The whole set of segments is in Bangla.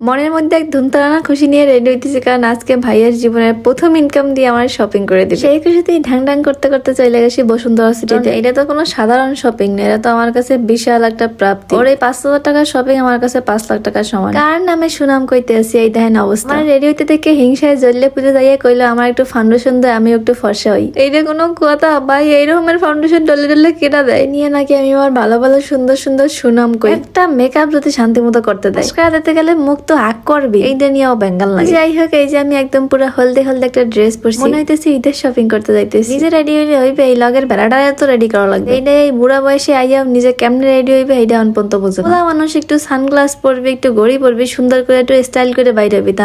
মনের মধ্যে এক ধুমতারানা খুশি নিয়ে রেডি হইতেছি কারণ আজকে ভাইয়ের জীবনের প্রথম ইনকাম দিয়ে আমার শপিং করে দিবে। সেই খুশিতেই ঢাং ঢাং করতে করতে চলে গেছি বসুন্ধরা সিটিতে এটা তো কোনো সাধারণ শপিং না এটা তো আমার কাছে বিশাল একটা প্রাপ্তি। ওর এই পাঁচ হাজার টাকার শপিং আমার কাছে পাঁচ লাখ টাকার সমান। কার নামে সুনাম কইতে আছি এই দেখেন অবস্থা। আমার রেডি হইতে থেকে হিংসায় জ্বললে পুজো যাইয়ে কইলো আমার একটু ফাউন্ডেশন দেয় আমি একটু ফর্সা হই। এইটা কোনো কথা ভাই এইরকমের ফাউন্ডেশন ডলে ডলে কেটা দেয়? নিয়ে নাকি আমি আমার ভালো ভালো সুন্দর সুন্দর সুনাম কই। একটা মেকআপ যদি শান্তি মতো করতে দেয়। দিতে গেলে মুখ তো আগ করবি। এইটা নিয়েও বেঙ্গাল লাগে যাই হোক এই যে আমি একদম পুরো হলদে হলদে একটা ড্রেস পরছি। মনে হইতেছি ঈদের শপিং করতে যাইতেছি। নিজে রেডি হইলে হইবে এই লগের বেড়াটা তো রেডি করা লাগবে। এইটা এই বুড়া বয়সে আইয়া নিজে কেমনে রেডি হইবে এইটা অন পর্যন্ত বুঝব পোলা মানুষ একটু সানগ্লাস পরবে একটু ঘড়ি পরবে সুন্দর করে একটু স্টাইল করে বাইরে হবি তা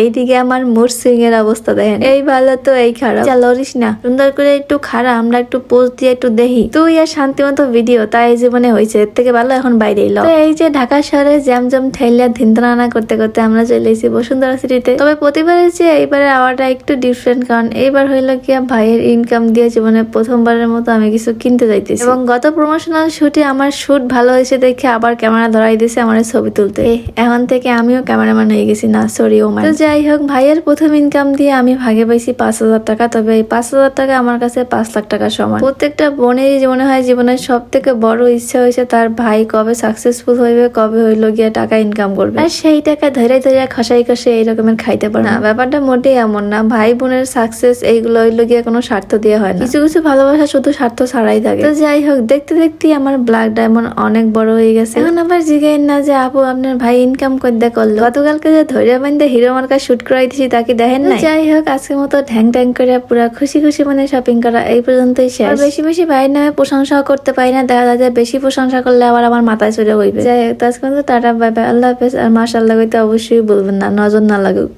এইদিকে আমার মুড সুইং এর অবস্থা দেখেন। এই ভালো তো এই খারাপ। চা লরিস না। সুন্দর করে একটু খারাপ আমরা একটু পোজ দিয়ে একটু দেখি। তুই আর শান্তি মতো ভিডিও তাই জীবনে হয়েছে এর থেকে ভালো এখন বাইরে এলো এই যে ঢাকা শহরে জ্যাম জ্যাম ঠেলিয়া ধিনতনানা করতে করতে করতে আমরা চলে এসেছি বসুন্ধরা সিটিতে। তবে প্রতিবারের চেয়ে এইবারে আওয়াটা একটু ডিফারেন্ট কারণ এইবার হইল কি ভাইয়ের ইনকাম দিয়ে জীবনে প্রথমবারের মতো আমি কিছু কিনতে যাইতেছি। এবং গত প্রমোশনাল শুটে আমার শুট ভালো হয়েছে দেখে আবার ক্যামেরা ধরাই দিয়েছে আমার ছবি তুলতে। এখন থেকে আমিও ক্যামেরাম্যান হয়ে গেছি, না সরি ও তো যাই হোক, ভাইয়ের প্রথম ইনকাম দিয়ে আমি ভাগে পাইছি পাঁচ হাজার টাকা, তবে এই পাঁচ হাজার টাকা আমার কাছে পাঁচ লাখ টাকা সমান। প্রত্যেকটা বোনেরই মনে হয়, জীবনের সব থেকে বড় ইচ্ছা হয়েছে তার ভাই কবে সাকসেসফুল হইবে, কবে হইল গিয়ে টাকা ইনকাম করবে। আর সেই টাকা ধরে ধরে খসাই খসে এই রকমের খাইতে পারে না। ব্যাপারটা মোটেই এমন না। ভাই বোনের সাকসেস এইগুলো হইল গিয়ে কোনো স্বার্থ দিয়ে হয় না। কিছু কিছু ভালোবাসা শুধু স্বার্থ ছাড়াই থাকে। তো যাই হোক দেখতে দেখতেই আমার ব্ল্যাক ডায়মন্ড অনেক বড় হয়ে গেছে। এখন আবার জিগাইন না যে আপু আপনার ভাই ইনকাম করতে করল। গতকালকে যে ধৈর্য বান্ধে হিরো মার্কা শুট করাই করাইতেছি তাকে দেখেন না যাই হোক আজকের মতো ঢ্যাং ট্যাং করে পুরা খুশি খুশি মানে শপিং করা এই পর্যন্তই শেষ। আর বেশি বেশি ভাইয়ের নামে প্রশংসাও করতে পারি না। দেখা যায় বেশি প্রশংসা করলে আবার আমার মাথায় চড়ে হইবে যাই হোক তো আজকে মতো টাটা বাই বাই আল্লাহ হাফেজ আর মাশাল্লাহ কইতে অবশ্যই বলবেন না নজর না লাগুক।